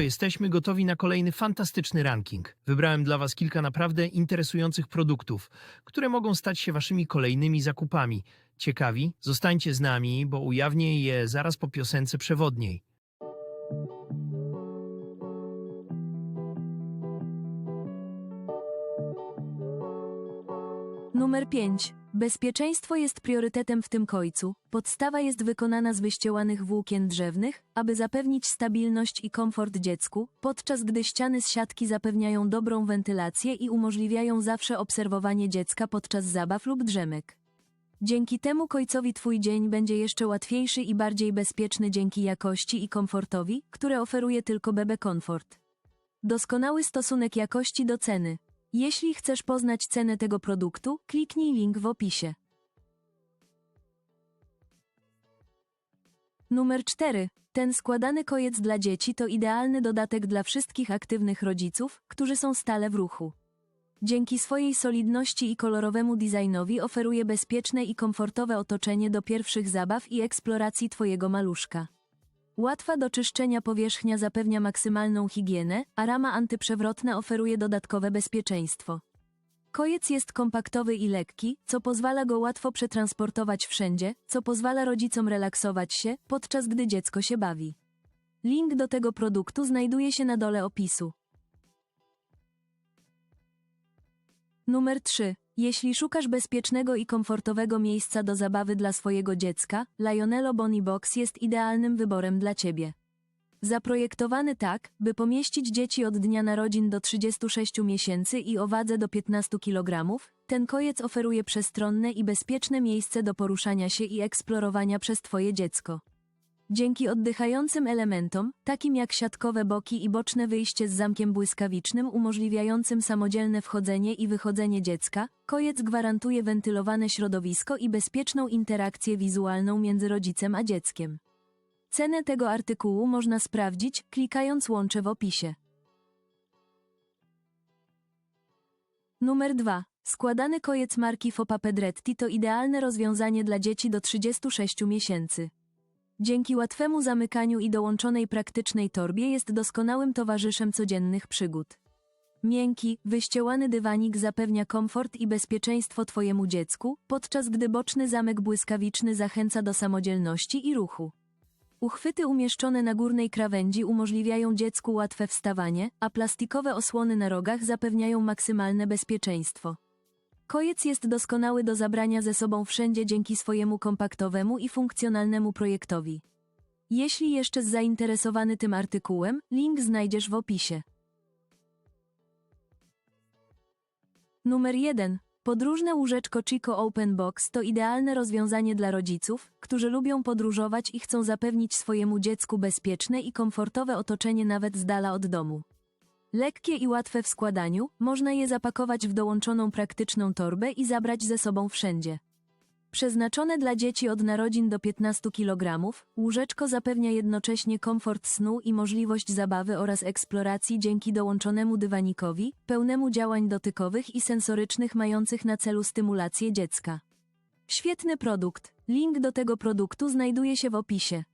jesteśmy gotowi na kolejny fantastyczny ranking. Wybrałem dla Was kilka naprawdę interesujących produktów, które mogą stać się Waszymi kolejnymi zakupami. Ciekawi? Zostańcie z nami, bo ujawnię je zaraz po piosence przewodniej. Numer 5. Bezpieczeństwo jest priorytetem w tym końcu. Podstawa jest wykonana z wyściełanych włókien drzewnych, aby zapewnić stabilność i komfort dziecku, podczas gdy ściany z siatki zapewniają dobrą wentylację i umożliwiają zawsze obserwowanie dziecka podczas zabaw lub drzemek. Dzięki temu końcowi Twój dzień będzie jeszcze łatwiejszy i bardziej bezpieczny dzięki jakości i komfortowi, które oferuje tylko Bebe Comfort. Doskonały stosunek jakości do ceny. Jeśli chcesz poznać cenę tego produktu, kliknij link w opisie. Numer 4. Ten składany kojec dla dzieci to idealny dodatek dla wszystkich aktywnych rodziców, którzy są stale w ruchu. Dzięki swojej solidności i kolorowemu designowi oferuje bezpieczne i komfortowe otoczenie do pierwszych zabaw i eksploracji Twojego maluszka. Łatwa do czyszczenia powierzchnia zapewnia maksymalną higienę, a rama antyprzewrotna oferuje dodatkowe bezpieczeństwo. Kojec jest kompaktowy i lekki, co pozwala go łatwo przetransportować wszędzie, co pozwala rodzicom relaksować się, podczas gdy dziecko się bawi. Link do tego produktu znajduje się na dole opisu. Numer 3. Jeśli szukasz bezpiecznego i komfortowego miejsca do zabawy dla swojego dziecka, Lionello Bonnie Box jest idealnym wyborem dla Ciebie. Zaprojektowany tak, by pomieścić dzieci od dnia narodzin do 36 miesięcy i o wadze do 15 kg, ten kojec oferuje przestronne i bezpieczne miejsce do poruszania się i eksplorowania przez Twoje dziecko. Dzięki oddychającym elementom, takim jak siatkowe boki i boczne wyjście z zamkiem błyskawicznym umożliwiającym samodzielne wchodzenie i wychodzenie dziecka, kojec gwarantuje wentylowane środowisko i bezpieczną interakcję wizualną między rodzicem a dzieckiem. Cenę tego artykułu można sprawdzić, klikając łącze w opisie. Numer 2. Składany kojec marki Fopa Pedretti to idealne rozwiązanie dla dzieci do 36 miesięcy. Dzięki łatwemu zamykaniu i dołączonej praktycznej torbie jest doskonałym towarzyszem codziennych przygód. Miękki, wyściełany dywanik zapewnia komfort i bezpieczeństwo Twojemu dziecku, podczas gdy boczny zamek błyskawiczny zachęca do samodzielności i ruchu. Uchwyty umieszczone na górnej krawędzi umożliwiają dziecku łatwe wstawanie, a plastikowe osłony na rogach zapewniają maksymalne bezpieczeństwo. Kojec jest doskonały do zabrania ze sobą wszędzie dzięki swojemu kompaktowemu i funkcjonalnemu projektowi. Jeśli jeszcze zainteresowany tym artykułem, link znajdziesz w opisie. Numer 1. Podróżne łóżeczko Chico Open Box to idealne rozwiązanie dla rodziców, którzy lubią podróżować i chcą zapewnić swojemu dziecku bezpieczne i komfortowe otoczenie nawet z dala od domu. Lekkie i łatwe w składaniu, można je zapakować w dołączoną praktyczną torbę i zabrać ze sobą wszędzie. Przeznaczone dla dzieci od narodzin do 15 kg, łóżeczko zapewnia jednocześnie komfort snu i możliwość zabawy oraz eksploracji dzięki dołączonemu dywanikowi, pełnemu działań dotykowych i sensorycznych mających na celu stymulację dziecka. Świetny produkt. Link do tego produktu znajduje się w opisie.